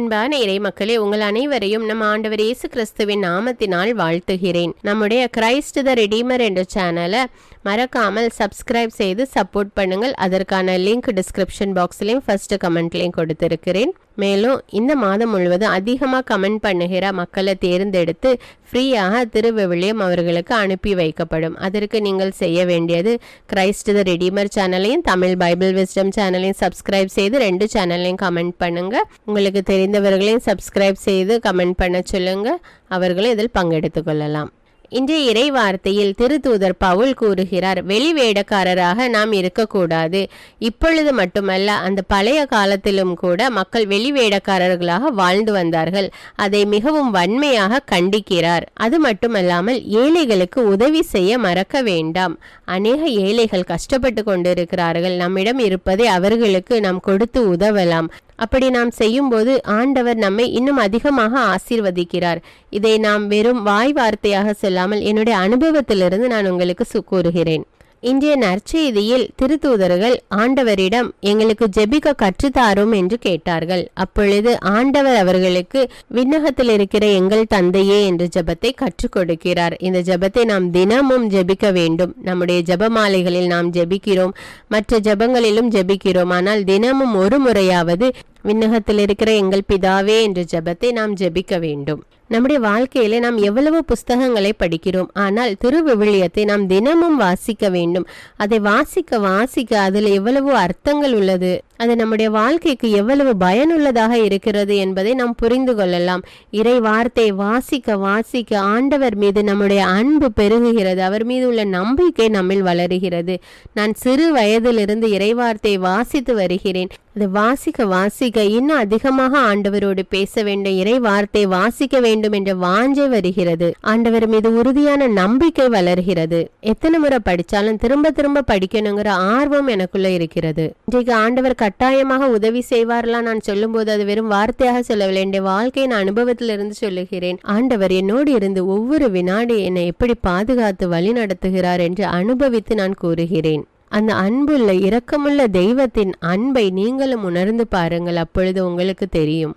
அன்பான இறை மக்களே உங்கள் அனைவரையும் நம் ஆண்டவர் இயேசு கிறிஸ்துவின் நாமத்தினால் வாழ்த்துகிறேன். நம்முடைய கிரைஸ்ட் த ரெடீமர் என்ற சேனலை மறக்காமல் சப்ஸ்கிரைப் செய்து சப்போர்ட் பண்ணுங்கள். அதற்கான லிங்க் டிஸ்கிரிப்ஷன் பாக்ஸ்லையும் ஃபர்ஸ்ட் கமெண்ட்லையும் கொடுத்திருக்கிறேன். மேலும் இந்த மாதம் முழுவதும் அதிகமாக கமெண்ட் பண்ணுகிற மக்களை தேர்ந்தெடுத்து ஃப்ரீயாக திருவெவிலியம் அவர்களுக்கு அனுப்பி வைக்கப்படும். அதற்கு நீங்கள் செய்ய வேண்டியது கிரைஸ்ட் த ரெடிமர் சேனலையும் தமிழ் பைபிள் விஸ்டம் சேனலையும் சப்ஸ்கிரைப் செய்து ரெண்டு சேனல்லையும் கமெண்ட் பண்ணுங்க. உங்களுக்கு தெரிந்தவர்களையும் சப்ஸ்கிரைப் செய்து கமெண்ட் பண்ண சொல்லுங்க. அவர்களும் இதில் பங்கெடுத்து கொள்ளலாம். இன்றைய இறை வார்த்தையில் திருத்தூதர் பவுல் கூறுகிறார் வெளி வேடக்காரராக நாம் இருக்கக்கூடாது. இப்பொழுது மட்டுமல்ல அந்த பழைய காலத்திலும் கூட மக்கள் வெளி வேடக்காரர்களாக வாழ்ந்து வந்தார்கள். அதை மிகவும் வன்மையாக கண்டிக்கிறார். அது மட்டுமல்லாமல் ஏழைகளுக்கு உதவி செய்ய மறக்க வேண்டாம். அநேக ஏழைகள் கஷ்டப்பட்டு கொண்டிருக்கிறார்கள். நம்மிடம் இருப்பதை அவர்களுக்கு நாம் கொடுத்து உதவலாம். அப்படி நாம் செய்யும்போது ஆண்டவர் நம்மை இன்னும் அதிகமாக ஆசீர்வதிக்கிறார். இதை நாம் வெறும் வாய் வார்த்தையாக சொல்லாமல் என்னுடைய அனுபவத்திலிருந்து நான் உங்களுக்கு சு கூறுகிறேன். இன்றைய நற்செய்தியில் திருத்தூதர்கள் ஆண்டவரிடம் எங்களுக்கு ஜெபிக்க கற்றுத்தாரும் என்று கேட்டார்கள். அப்பொழுது ஆண்டவர் அவர்களுக்கு விண்ணகத்தில் இருக்கிற எங்கள் தந்தையே என்ற ஜெபத்தை கற்றுக் கொடுக்கிறார். இந்த ஜெபத்தை நாம் தினமும் ஜெபிக்க வேண்டும். நம்முடைய ஜெபமாலைகளில் நாம் ஜெபிக்கிறோம். மற்ற ஜெபங்களிலும் ஜெபிக்கிறோம். ஆனால் தினமும் ஒரு முறையாவது விண்ணகத்தில் இருக்கிற எங்கள் பிதாவே என்ற ஜெபத்தை நாம் ஜெபிக்க வேண்டும். நம்முடைய வாழ்க்கையில நாம் எவ்வளவு புஸ்தகங்களை படிக்கிறோம் ஆனால் திருவிவிலியத்தை நாம் தினமும் வாசிக்க வேண்டும். அதை வாசிக்க வாசிக்க அதில் எவ்வளவு அர்த்தங்கள் உள்ளது அது நம்முடைய வாழ்க்கைக்கு எவ்வளவு பயனுள்ளதாக இருக்கிறது என்பதை நாம் புரிந்து கொள்ளலாம். இறை வார்த்தை வாசிக்க வாசிக்க ஆண்டவர் மீது நம்முடைய அன்பு பெருகுகிறது அவர் மீது உள்ள நம்பிக்கை நம்மில் வளருகிறது. நான் சிறு வயதிலிருந்து இறைவார்த்தை வாசித்து வருகிறேன். அது வாசிக்க வாசிக்க இன்னும் அதிகமாக ஆண்டவரோடு பேச வேண்டும் இறை வார்த்தை வாசிக்க வேண்டும் என்ற வாஞ்சை வருகிறது. ஆண்டவர் மீது உறுதியான நம்பிக்கை வளர்கிறது. எத்தனை முறை படிச்சாலும் திரும்ப திரும்ப படிக்கணுங்கிற ஆர்வம் எனக்குள்ள இருக்கிறது. இன்றைக்கு ஆண்டவர் கட்டாயமாக உதவி செய்வார்லாம் நான் சொல்லும்போது அது வெறும் வார்த்தையாக சொல்லவில்லை. என் வாழ்க்கையின் அனுபவத்திலிருந்து சொல்லுகிறேன். ஆண்டவர் என்னோடு இருந்து ஒவ்வொரு வினாடி என்னை எப்படி பாதுகாத்து வழி நடத்துகிறார் என்று அனுபவித்து நான் கூறுகிறேன். அந்த அன்புள்ள இரக்கமுள்ள தெய்வத்தின் அன்பை நீங்களும் உணர்ந்து பாருங்கள். அப்பொழுது உங்களுக்கு தெரியும்.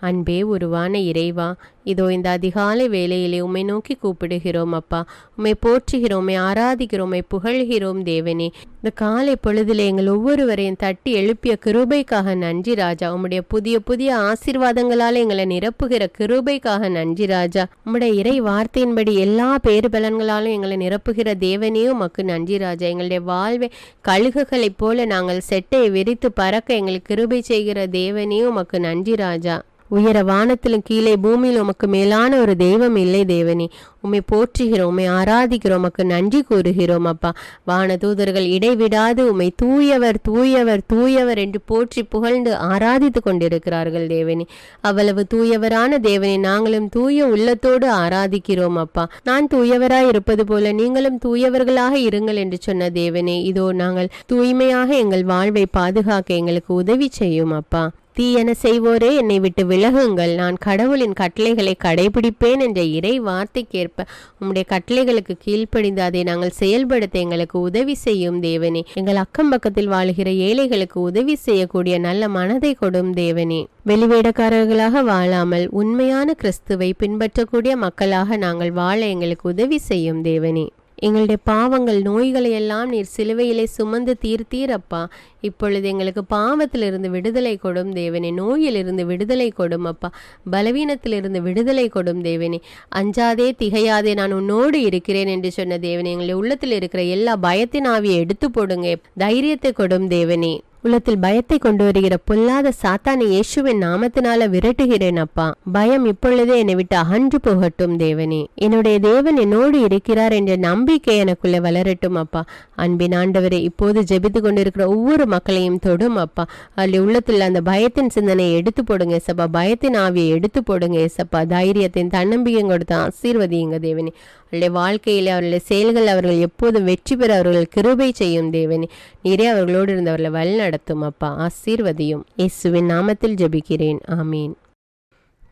அன்பே உருவான இறைவா இதோ இந்த அதிகாலை வேலையிலே உம்மை நோக்கி கூப்பிடுகிறோம் அப்பா. உம்மை போற்றுகிறோம் உம்மை ஆராதிக்கிறோம் உம்மை புகழ்கிறோம் தேவனே. இந்த காலை பொழுதிலே எங்கள் ஒவ்வொருவரையும் தட்டி எழுப்பிய கிருபைக்காக நன்றி ராஜா. உம்முடைய புதிய புதிய ஆசீர்வாதங்களால் எங்களை நிரப்புகிற கிருபைக்காக நன்றி ராஜா. உம்முடைய இறை வார்த்தையின்படி எல்லா பேர் பலன்களாலும் எங்களை நிரப்புகிற தேவனையும் உமக்கு நன்றி ராஜா. எங்களுடைய வாழ்வை கழுகுகளைப் போல நாங்கள் செட்டை விரித்து பறக்க எங்களுக்கு கிருபை செய்கிற தேவனையும் உமக்கு நன்றி ராஜா. உயர வானத்திலும் கீழே பூமியில் உமக்கு மேலான ஒரு தெய்வம் இல்லை தேவனே. உம்மை போற்றுகிறோம் உம்மை ஆராதிக்கிறோம் உமக்கு நன்றி கூறுகிறோம் அப்பா. வான தூதர்கள் இடைவிடாது உம்மை தூயவர் தூயவர் தூயவர் என்று போற்றி புகழ்ந்து ஆராதித்து கொண்டிருக்கிறார்கள் தேவனே. அவ்வளவு தூயவரான தேவனை நாங்களும் தூய உள்ளத்தோடு ஆராதிக்கிறோம் அப்பா. நான் தூயவராய் இருப்பது போல நீங்களும் தூயவர்களாக இருங்கள் என்று சொன்ன தேவனே. இதோ நாங்கள் தூய்மையாக எங்கள் வாழ்வை பாதுகாக்க எங்களுக்கு உதவி செய்யும் அப்பா. தீயன செய்வோரே என்னை விட்டு விலகுங்கள். நான் கடவுளின் கட்டளைகளை கடைபிடிப்பேன் என்ற இறை வார்த்தைக்கேற்ப உம்முடைய கட்டளைகளுக்கு கீழ்ப்படிந்து அதை நாங்கள் செயல்படுத்த எங்களுக்கு உதவி செய்யும் தேவனே. எங்கள் அக்கம் பக்கத்தில் வாழுகிற ஏழைகளுக்கு உதவி செய்யக்கூடிய நல்ல மனதை கொடும் தேவனே. வெளிவேடக்காரர்களாக வாழாமல் உண்மையான கிறிஸ்துவை பின்பற்றக்கூடிய மக்களாக நாங்கள் வாழ எங்களுக்கு உதவி செய்யும் தேவனே. எங்களுடைய பாவங்கள் நோய்களை எல்லாம் நீர் சிலுவையிலே சுமந்து தீர்த்தீரப்பா இப்பொழுது எங்களுக்கு பாவத்திலிருந்து விடுதலை கொடும் தேவனே நோயிலிருந்து விடுதலை கொடும் அப்பா. பலவீனத்திலிருந்து விடுதலை கொடும் தேவனே. அஞ்சாதே திகையாதே நான் உன்னோடு இருக்கிறேன் என்று சொன்ன தேவனே எங்களுடைய உள்ளத்தில் இருக்கிற எல்லா பயத்தின் ஆவியை எடுத்து போடுங்க. தைரியத்தை கொடும் தேவனே. உள்ளத்தில் பயத்தை கொண்டு வருகிற பொல்லாத சாத்தானை இயேசுவின் நாமத்தினால விரட்டுகிறேன் அப்பா. பயம் இப்பொழுதே என்னை விட்டு அகன்று போகட்டும் தேவனே. என்னுடைய தேவன் என்னோடு இருக்கிறார் என்ற நம்பிக்கை எனக்குள்ள வளரட்டும் அப்பா. அன்பின் ஆண்டவரை இப்போது ஜெபித்து கொண்டிருக்கிற ஒவ்வொரு மக்களையும் தொடும் அப்பா. அதில் உள்ளத்தில் அந்த பயத்தின் சிந்தனையை எடுத்து போடுங்க ஏசப்பா. பயத்தின் ஆவியை எடுத்து போடுங்க ஏசப்பா. தைரியத்தின் தன்னம்பிக்கையும் கொடுத்து ஆசீர்வதியுங்க தேவனே. அவருடைய வாழ்க்கையில் அவருடைய செயல்கள் அவர்கள் எப்போதும் வெற்றி பெற அவர்கள் கிருபை செய்யும் தேவனே. நிறைய அவர்களோடு இருந்தவர்களை வழி நடத்தும் அப்பா. ஆசீர்வதியும். இயேசுவின் நாமத்தில் ஜெபிக்கிறேன். ஆமீன்.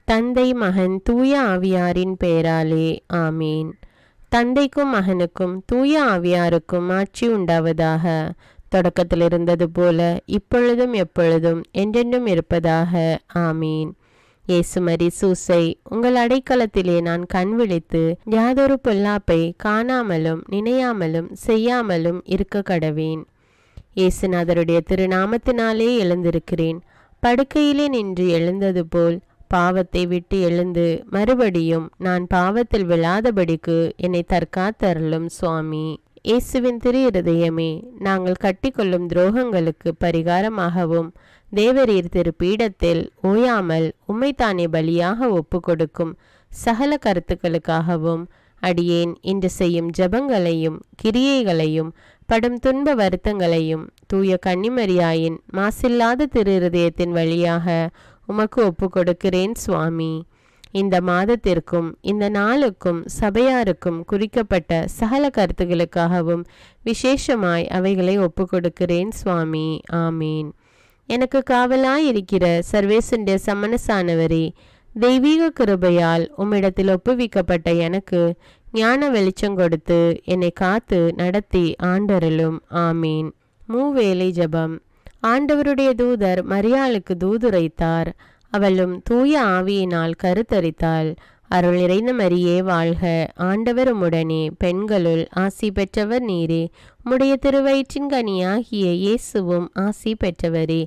தந்தை மகன் தூய ஆவியாரின் பெயராலே ஆமீன். தந்தைக்கும் மகனுக்கும் தூய ஆவியாருக்கும் ஆட்சி உண்டாவதாக. தொடக்கத்தில் இருந்தது போல இப்பொழுதும் எப்பொழுதும் என்றென்றும் இருப்பதாக. ஆமீன். இயேசுமரி சூசை உங்கள் அடைக்கலத்திலே நான் கண் விழித்து யாதொரு பொல்லாப்பை காணாமலும் நினையாமலும் செய்யாமலும் இருக்க கடவேன் இயேசுநாதருடைய திருநாமத்தினாலே எழுந்திருக்கிறேன். படுக்கையிலே நின்று எழுந்தது போல் பாவத்தை விட்டு எழுந்து மறுபடியும் நான் பாவத்தில் விழாதபடிக்கு என்னை தற்காத்தருளும் சுவாமி. இயேசுவின் திரு இருதயமே நாங்கள் கட்டிக்கொள்ளும் துரோகங்களுக்கு பரிகாரமாகவும் தேவரீர் திரு பீடத்தில் ஓயாமல் உம்மைத்தானே பலியாக ஒப்பு கொடுக்கும் சகல கருத்துக்களுக்காகவும் அடியேன் இன்று செய்யும் ஜபங்களையும் கிரியைகளையும் படும் துன்ப வருத்தங்களையும் தூய கன்னிமரியாயின் மாசில்லாத திரு வழியாக உமக்கு ஒப்பு கொடுக்கிறேன் சுவாமி. இந்த மாதத்திற்கும் இந்த நாளுக்கும் சபையாருக்கும் குறிக்கப்பட்ட சகல கருத்துகளுக்காகவும் விசேஷமாய் அவைகளை ஒப்பு கொடுக்கிறேன் சுவாமி. ஆமீன். எனக்கு காவலாய் இருக்கிற சர்வேசனுடைய தெய்வீக கிருபையால் உம்மிடத்தில் ஒப்புவிக்கப்பட்ட எனக்கு ஞான வெளிச்சம் கொடுத்து என்னை காத்து நடத்தி ஆண்டருளும். ஆமீன். மூவேலை ஜபம். ஆண்டவருடைய தூதர் மரியாளுக்கு தூதுரைத்தார். அவளும் தூய ஆவியினால் கருத்தரித்தாள். அருள் நிறைந்த மரியே வாழ்க. ஆண்டவர் உடனே பெண்களுள் ஆசி பெற்றவர் நீரே. உம்முடைய திருவயிற்றின் கனியாகிய இயேசுவும் ஆசி பெற்றவரே.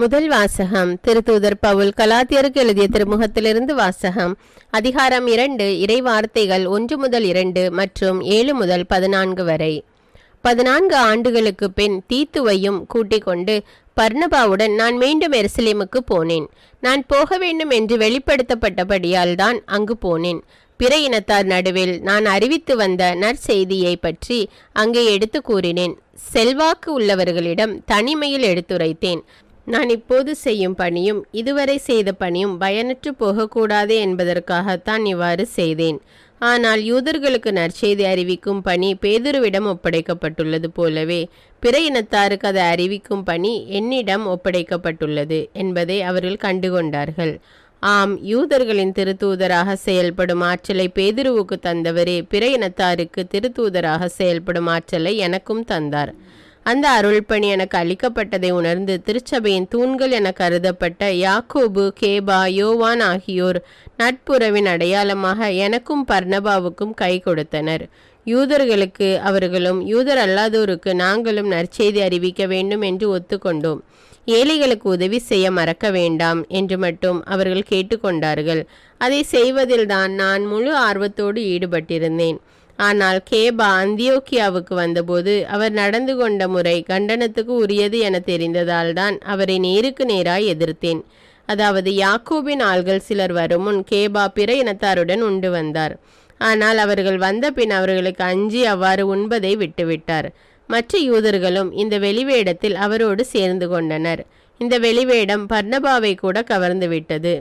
முதல் வாசகம். திருத்தூதர் பவுல் கலாத்தியருக்கு எழுதிய திருமுகத்திலிருந்து வாசகம். அதிகாரம் இரண்டு இறை வார்த்தைகள் ஒன்று முதல் இரண்டு மற்றும் ஏழு முதல் பதினான்கு வரை. பதினான்கு ஆண்டுகளுக்கு பின் தீத்துவையும் கூட்டிக் கொண்டு பர்ணபாவுடன் நான் மீண்டும் எருசலேமுக்கு போனேன். நான் போக வேண்டும் என்று வெளிப்படுத்தப்பட்டபடியால் தான் அங்கு போனேன். பிற இனத்தார் நடுவில் நான் அறிவித்து வந்த நற்செய்தியை பற்றி அங்கே எடுத்து கூறினேன். செல்வாக்கு உள்ளவர்களிடம் தனிமையில் எடுத்துரைத்தேன். நான் இப்போது செய்யும் பணியும் இதுவரை செய்த பணியும் பயனற்று போகக்கூடாது என்பதற்காகத்தான் இவ்வாறு செய்தேன். ஆனால் யூதர்களுக்கு நற்செய்தி அறிவிக்கும் பணி பேதுருவிடம் ஒப்படைக்கப்பட்டுள்ளது போலவே பிற இனத்தாருக்கு அதை அறிவிக்கும் பணி என்னிடம் ஒப்படைக்கப்பட்டுள்ளது என்பதை அவர்கள் கண்டுகொண்டார்கள். ஆம் யூதர்களின் திருத்தூதராக செயல்படும் ஆற்றலை பேதுருவுக்கு தந்தவரே பிற இனத்தாருக்கு திருத்தூதராக செயல்படும் ஆற்றலை எனக்கும் தந்தார். அந்த அருள்பணி எனக்கு அளிக்கப்பட்டதை உணர்ந்து திருச்சபையின் தூண்கள் என கருதப்பட்ட யாக்கோபு கேபா யோவான் ஆகியோர் நட்புறவின் அடையாளமாக எனக்கும் பர்ணபாவுக்கும் கை கொடுத்தனர். யூதர்களுக்கு அவர்களும் யூதர் அல்லாதோருக்கு நாங்களும் நற்செய்தி அறிவிக்க வேண்டும் என்று ஒத்துக்கொண்டோம். ஏழைகளுக்கு உதவி செய்ய மறக்க வேண்டாம் என்று மட்டும் அவர்கள் கேட்டுக்கொண்டார்கள். அதை செய்வதில்தான் நான் முழு ஆர்வத்தோடு ஈடுபட்டிருந்தேன். ஆனால் கேபா அந்தியோக்கியாவுக்கு வந்தபோது அவர் நடந்து கொண்ட முறை கண்டனத்துக்கு உரியது என தெரிந்ததால் தான் அவரை நேருக்கு நேராய் எதிர்த்தேன். அதாவது யாக்கோபின் ஆள்கள் சிலர் வரும் முன் கேபா பிற இனத்தாருடன் உண்டு வந்தார். ஆனால் அவர்கள் வந்த பின் அவர்களுக்கு அஞ்சி அவ்வாறு உண்பதை விட்டுவிட்டார். மற்ற யூதர்களும் இந்த வெளிவேடத்தில் அவரோடு சேர்ந்து கொண்டனர். இந்த வெளிவேடம் பர்ணபாவை கூட கவர்ந்து விட்டது.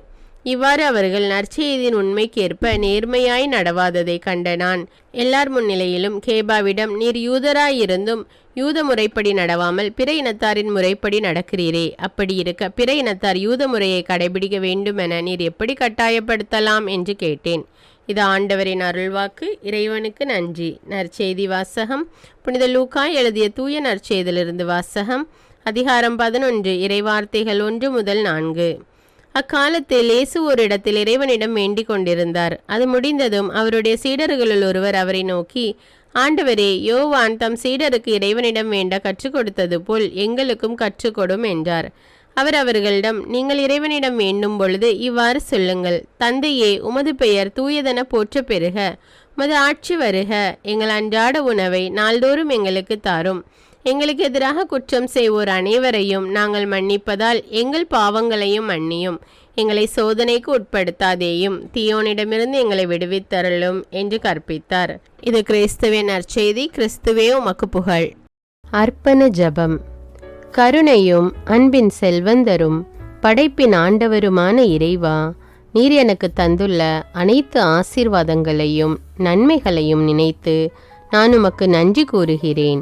இவ்வாறு அவர்கள் நற்செய்தியின் உண்மைக்கேற்ப நேர்மையாய் நடவாததை கண்ட நான் எல்லார் முன்னிலையிலும் கேபாவிடம் நீர் யூதராயிருந்தும் யூத முறைப்படி நடவாமல் பிற இனத்தாரின் முறைப்படி நடக்கிறீரே. அப்படி இருக்க பிற இனத்தார் யூத முறையை கடைபிடிக்க வேண்டுமென நீர் எப்படி கட்டாயப்படுத்தலாம்? என்று கேட்டேன். இது ஆண்டவரின் அருள்வாக்கு. இறைவனுக்கு நன்றி. நற்செய்தி வாசகம். புனித லூக்காய் எழுதிய தூய நற்செய்திலிருந்து வாசகம். அதிகாரம் பதினொன்று. இறைவார்த்தைகள் ஒன்று முதல் நான்கு. அக்காலத்தில் இயேசு ஒரு இடத்தில் இறைவனிடம் வேண்டிக் கொண்டிருந்தார். அது முடிந்ததும் அவருடைய சீடர்களுள் ஒருவர் அவரை நோக்கி ஆண்டவரே யோவான் தம் சீடருக்கு இறைவனிடம் வேண்ட கற்றுக் கொடுத்தது போல் எங்களுக்கும் கற்றுக்கொடும் என்றார். அவர் அவர்களிடம் நீங்கள் இறைவனிடம் வேண்டும் பொழுது இவ்வாறு சொல்லுங்கள். தந்தையே உமது பெயர் தூயதென போற்ற பெறுக. உமது ஆட்சி வருக. எங்கள் அன்றாட உணவை நாள்தோறும் எங்களுக்கு தாரும். எங்களுக்கு எதிராக குற்றம் செய்வோர் அனைவரையும் நாங்கள் மன்னிப்பதால் எங்கள் பாவங்களையும் மன்னியும். எங்களை சோதனைக்கு உட்படுத்தாதேயும் தீயோனிடமிருந்து எங்களை விடுவித்தரலும் என்று கற்பித்தார். இது கிறிஸ்துவின் நற்செய்தி. கிறிஸ்துவே உமக்கு புகழ். அர்ப்பண ஜபம். கருணையும் அன்பின் செல்வந்தரும் படைப்பின் ஆண்டவருமான இறைவா நீர் எனக்கு தந்துள்ள அனைத்து ஆசீர்வாதங்களையும் நன்மைகளையும் நினைத்து நான் உமக்கு நன்றி கூறுகிறேன்.